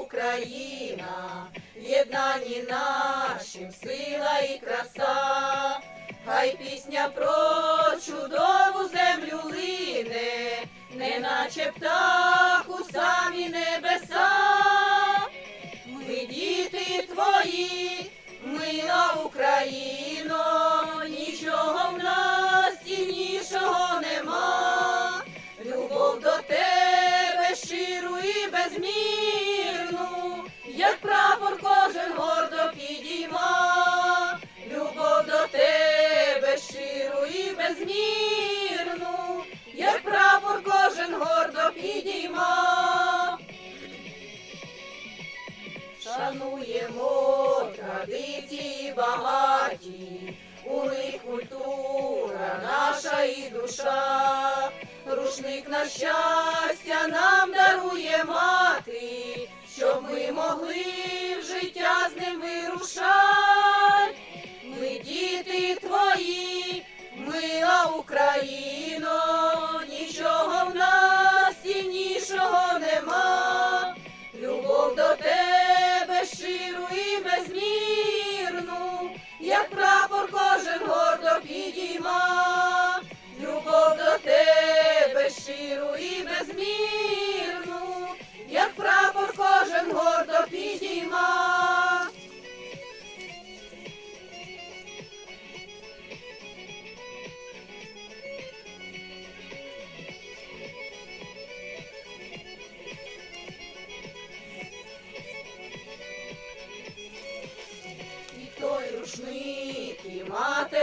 Україна, єднані нашим сила і краса, хай пісня про чудову землю лине, неначе птах щиру безмірну, як прапор кожен гордо підійма. Шануємо традиції багаті, у них культура наша і душа, рушник на щастя нам дарує як прапор кожен гордо підійма.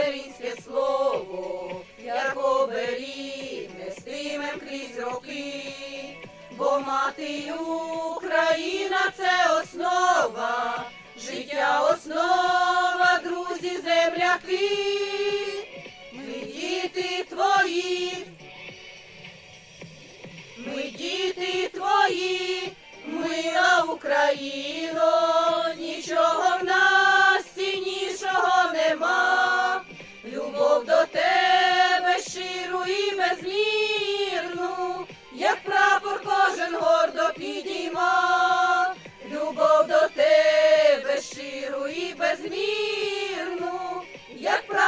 Материнське слово, як оберіг нестимем крізь роки, бо мати Україна це основа, життя основа, друзі, земляки, безмірну, як правда.